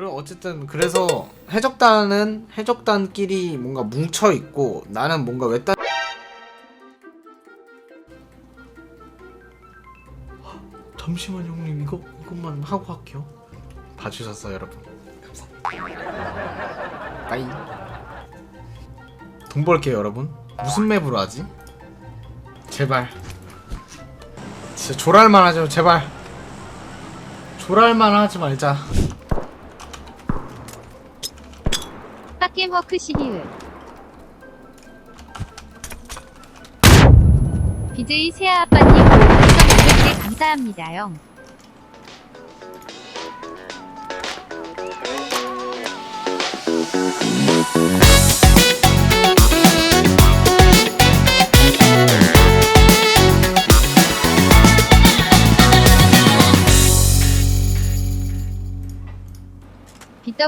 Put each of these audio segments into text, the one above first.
그럼 어쨌든 그래서 해적단은 해적단끼리 뭔가 뭉쳐 있고 나는 뭔가 외딴 잠시만 형님 이거 이것만 하고 할게요. 봐주셨어요 여러분. 감사합니다. 빠이. 돈 벌게요 여러분. 무슨 맵으로 하지? 제발. 진짜 조랄만 하죠 제발. 조랄만 하지 말자. 빡겜워크 시리을 BJ 세아 아빠님 500개 감사합니다요.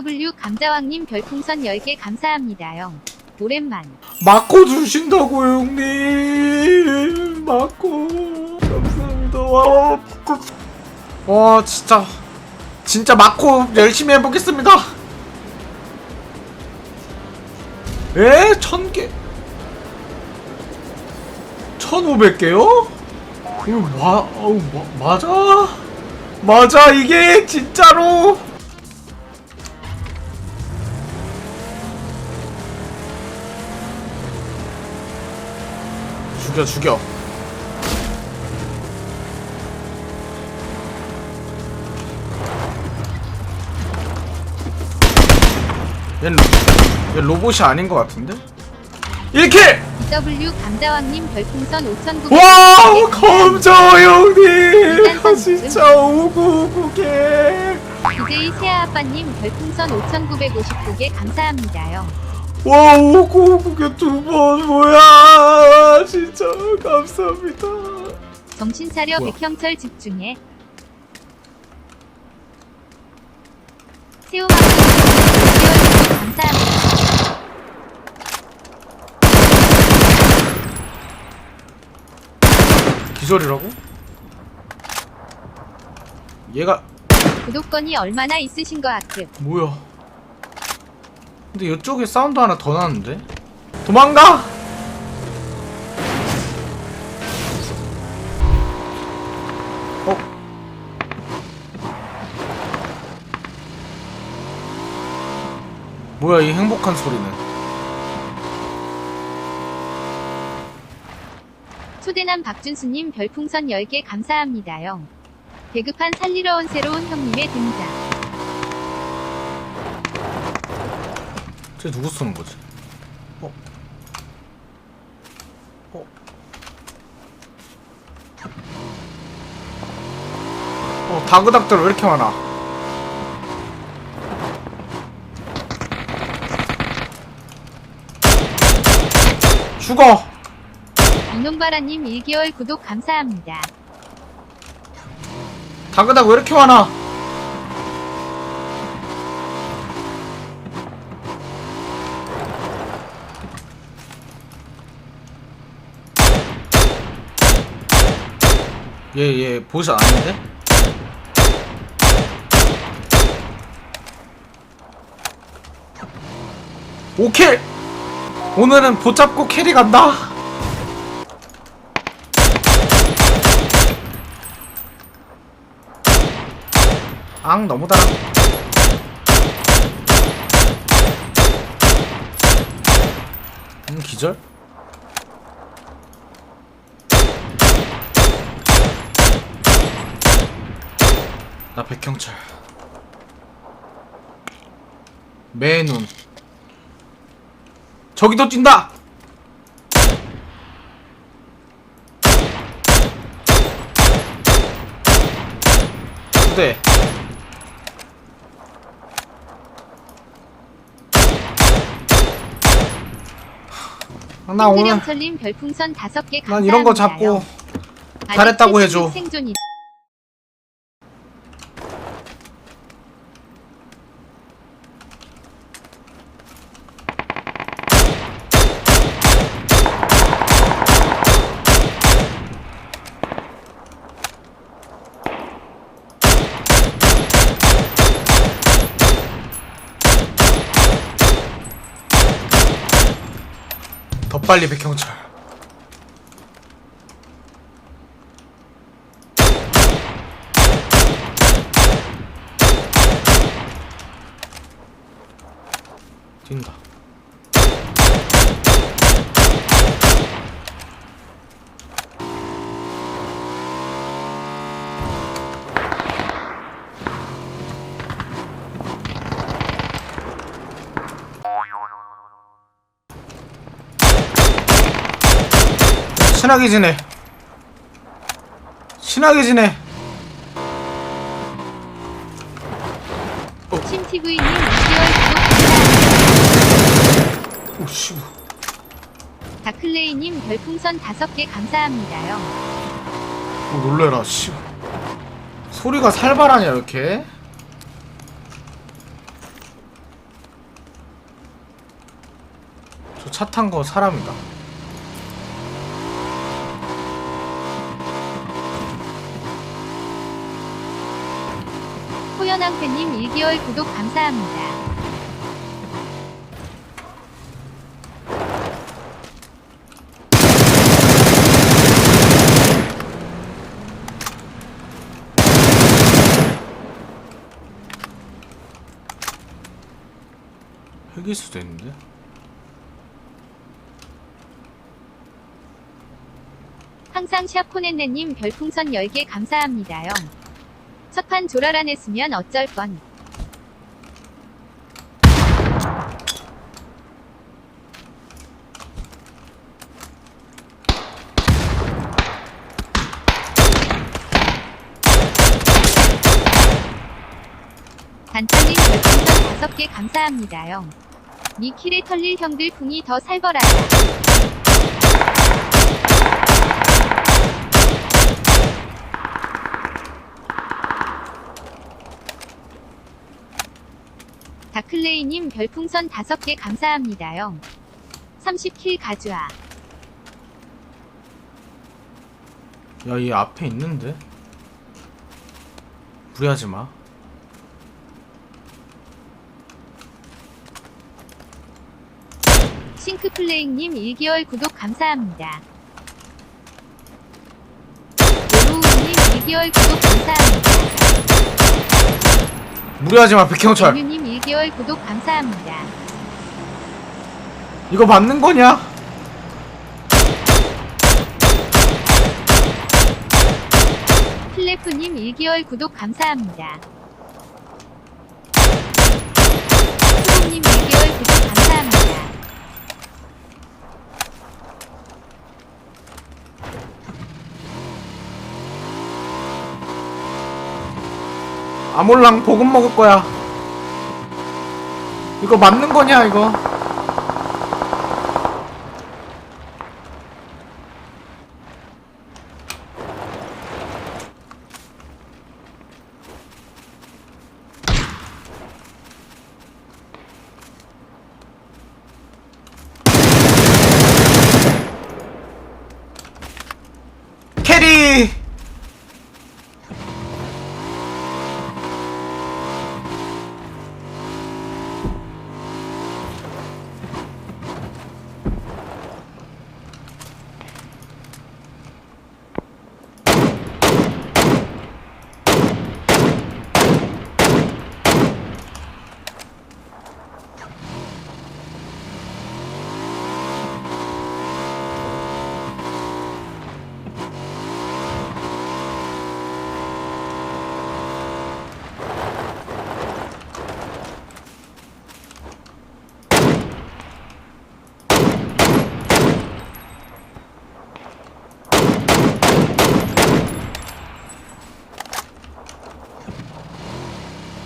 BW 감자왕님 별풍선 10개 감사합니다요. 오랜만. 맞고 주신다고 형님 맞고 감사합니다 와, 와 진짜 진짜 맞고 열심히 해보겠습니다 에? 천개 천오백 개요? 어우, 마, 맞아? 맞아 이게 진짜로 죽여 죽여 얘 로봇이 아닌 것 같은데? 1킬! BW 감자왕님 별풍선 5,900개 와 감자 형님 아, 진짜 오구오구개 BJ 세아 아빠님 별풍선 5,959개 감사합니다요. 와 오구오구개 두번 뭐야 진짜 감사합니다 정신 차려 뭐야? 백형철 집중해. 감사합니다. 기절이라고? 얘가 구독권이 얼마나 있으신 거 아크? 뭐야? 근데 이쪽에 사운드 하나 더 나는데? 도망가! 어? 뭐야 이 행복한 소리는? 초대남 박준수님 별풍선 10개 감사합니다요. 배급판 살리러 온 새로운 형님의 등장. 쟤 누구 쏘는 거지? 어? 어? 어, 다그닥들 왜 이렇게 많아? 죽어! 이놈바라님 1개월 구독 감사합니다. 다그닥 왜 이렇게 많아? 얘, 얘, 보스 아닌데? 오킬! 오늘은 보잡고 캐리 간다! 앙, 너무 달아. 음, 기절? 나 백형철. 매눈. 저기도 뛴다! 네. 나 오늘 땡그령철님 별풍선 5개 감사합니다. 난 이런 거 잡고 잘했다고 해줘. 생존이 더 빨리 백형철. 뛴다 친하게 지내. 친하게 지내. 심TV님 6개월 구독. 오씨 다클레이님 별풍선 5개 감사합니다요. 오 놀래라 씨 소리가 살벌하냐 이렇게? 저 차 탄 거 사람이다 호연왕팬님 1개월 구독 감사합니다. 핵일 수도 있는데 항상 샤포넷네님 별풍선 10개 감사합니다요. 첫판 조랄 안 했으면 어쩔 뻔. 단탄님 별풍선 5개 감사합니다요. 미킬에 털릴 형들 풍이 더 살벌하다. 다클레이님 별풍선 5개 감사합니다요. 30킬 가주아. 야이 앞에 있는데 무리하지 마 싱크플레잉님 1개월 구독 감사합니다. 오로우님 1개월 구독 감사합니다. 무리하지 마 백형철 정유님 1개월 구독 감사합니다. 이거 맞는 거냐 플래프님 1개월 구독 감사합니다. 수봉님 1개월 구독 감사합니다. 아몰랑 볶음 먹을 거야 이거 맞는 거냐 이거 캐리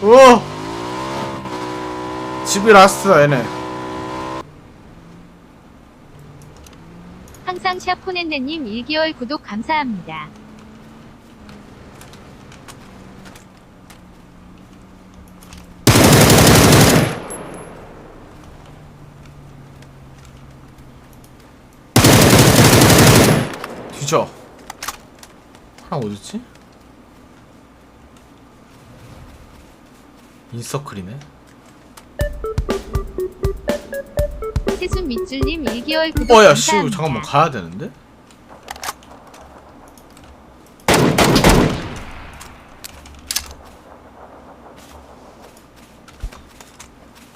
오! 집이 라스트다 얘네 항상 샤포넷네님 1개월 구독 감사합니다. 뒤져 하나 어딨지? 인서클이네 세순 밑줄님 1개월 구독 어야 씨 감사합니다. 잠깐만 가야 되는데?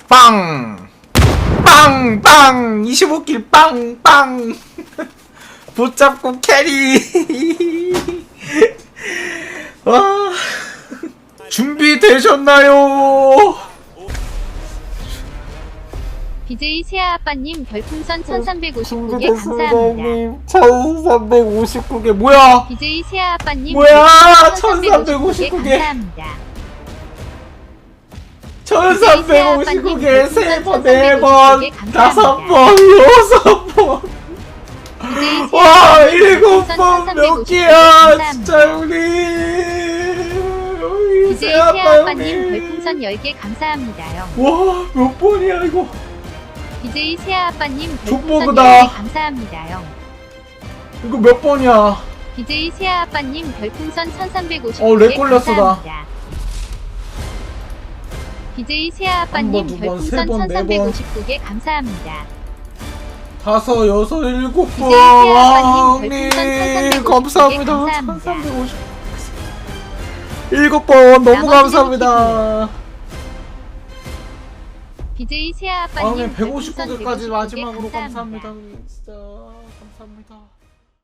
빵! 빵! 빵! 25킬 빵! 빵! 붙잡고 캐리! 와 되셨나요? BJ 세아 아빠님 별풍선 1359개 준비됐습니다 감사합니다. 형님 1359개 뭐야 BJ 세아 아빠님 뭐야, 별풍선 1359 개. 감사합니다. 1359개 세 번, 네 번. 다섯 번, 여섯 번, BJ 세아 와 아빠님 일곱 별풍선 번몇1359 개야 감사합니다. 진짜 우리 BJ 새 세아 아빠님 형님. 별풍선 10개 감사합니다요. 와 몇 번이야 이거 BJ 세아 아빠님 별풍선 족보그다. 10개 감사합니다요. 이거 몇 번이야 BJ 세아 아빠님 별풍선 1359개 어, 렉 걸렸어, 나. 감사합니다. BJ 세아 아빠님 번, 두 번, 별풍선 세 번, 네 번. 1359개 감사합니다. 다섯 여섯 일곱 번 BJ 세아 와, 아빠님 형님 별풍선 1359 감사합니다 감사합니다. 1350 일곱 번 너무 감사합니다 BJ 세아 아, 아빠님 형님 별풍선 159개까지 159개 마지막으로 감사합니다. 진짜 감사합니다.